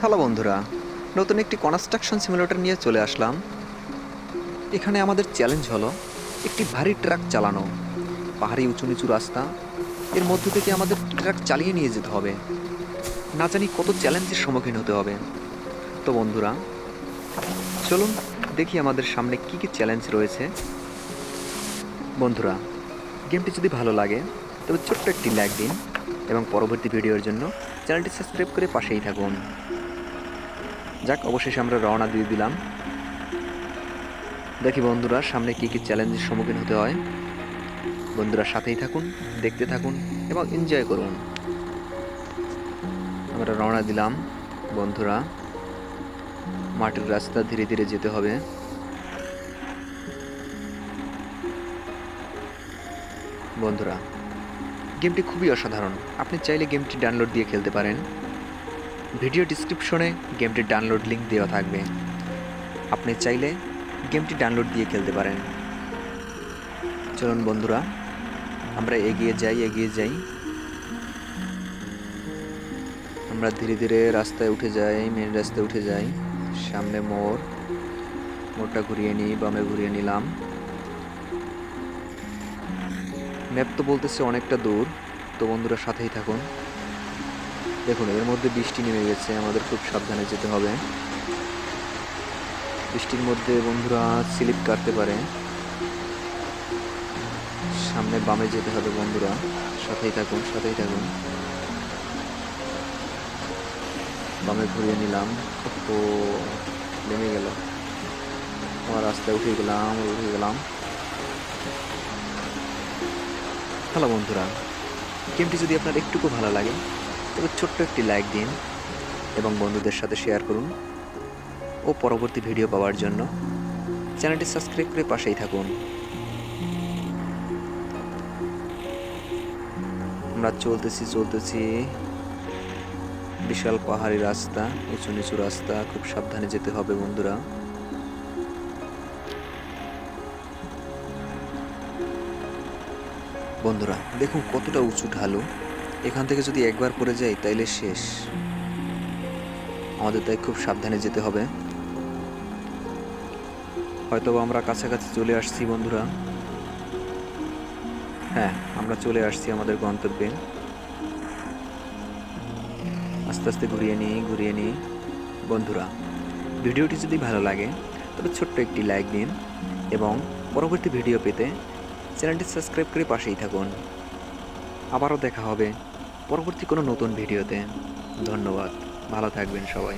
Hello বন্ধুরা, নতুন একটি কনস্ট্রাকশন সিমুলেটর নিয়ে চলে আসলাম। এখানে আমাদের চ্যালেঞ্জ হলো একটি ভারী ট্রাক চালানো। পাহাড়ি উঁচু নিচু রাস্তা, এর মধ্য থেকে আমাদের ট্রাক চালিয়ে নিয়ে যেতে হবে। না জানি কত চ্যালেঞ্জের সম্মুখীন হতে হবে। তো বন্ধুরা, চলুন দেখি আমাদের সামনে কি কি চ্যালেঞ্জ রয়েছে। বন্ধুরা গেমটি যদি ভালো লাগে, তবে ছোট্ট একটি লাইক দিন এবং পরবর্তী ভিডিওর জন্য চ্যানেলটি সাবস্ক্রাইব করে পাশেই থাকুন। যাক, অবশেষে আমরা রওনা দিয়ে দিলাম। দেখি বন্ধুরা, সামনে কি কি চ্যালেঞ্জের সম্মুখীন হতে হয়। বন্ধুরা সাথেই থাকুন, দেখতে থাকুন এবং এনজয় করুন। আমরা রওনা দিলাম, বন্ধুরা। মাটির রাস্তা ধীরে ধীরে যেতে হবে। বন্ধুরা, গেমটি খুবই অসাধারণ। আপনি চাইলে গেমটি ডাউনলোড দিয়ে খেলতে পারেন। ভিডিও ডিসক্রিপশনে গেমটির ডাউনলোড লিঙ্ক দেওয়া থাকবে। আপনি চাইলে গেমটি ডাউনলোড দিয়ে খেলতে পারেন। চলুন বন্ধুরা, আমরা এগিয়ে যাই এগিয়ে যাই। আমরা ধীরে ধীরে রাস্তায় উঠে যাই মেন রাস্তায় উঠে যাই। সামনে মোড়। মোড়টা ঘুরিয়ে নিই, বামে ঘুরিয়ে নিলাম। ম্যাপ তো বলতেছে অনেকটা দূর। তো বন্ধুরা, সাথেই থাকুন। দেখুন, এর মধ্যে বৃষ্টি নেমে গেছে, আমাদের খুব সাবধানে যেতে হবে। বৃষ্টির মধ্যে বন্ধুরা স্লিপ কাটতে পারে। সামনে বামে যেতে হবে বন্ধুরা। সাথেই থাকুন সাথেই থাকুন। বামে ঘুরিয়ে নিলাম। ও নেমে গেল। আমার রাস্তায় উঠে গেলাম উঠে গেলাম। হ্যালো বন্ধুরা, গেমটি যদি আপনার একটুকু ভালো লাগে তবে ছোট্ট একটি লাইক দিন এবং বন্ধুদের সাথে শেয়ার করুন ও পরবর্তী ভিডিও পাওয়ার জন্য চ্যানেলটি সাবস্ক্রাইব করে পাশেই থাকুন। আমরা চলতেছি চলতেছি। বিশাল পাহাড়ি রাস্তা, উঁচু নিচু রাস্তা, খুব সাবধানে যেতে হবে বন্ধুরা। বন্ধুরা, দেখুন কতটা উঁচু ঢালু। এখান থেকে যদি একবার পড়ে যাই, তাইলে শেষ। আমাদের তাই খুব সাবধানে যেতে হবে। হয়তো আমরা কাছাকাছি চলে আসছি, বন্ধুরা। হ্যাঁ আমরা চলে আসছি আমাদের গন্তব্যে। আস্তে আস্তে ঘুরিয়ে নিই ঘুরিয়ে নিই। বন্ধুরা, ভিডিওটি যদি ভালো লাগে, তবে ছোট্ট একটি লাইক দিন এবং পরবর্তী ভিডিও পেতে চ্যানেলটি সাবস্ক্রাইব করে পাশেই থাকুন। আবারও দেখা হবে। পরবর্তী কোনো নতুন ভিডিওতে। ধন্যবাদ। ভালো থাকবেন সবাই।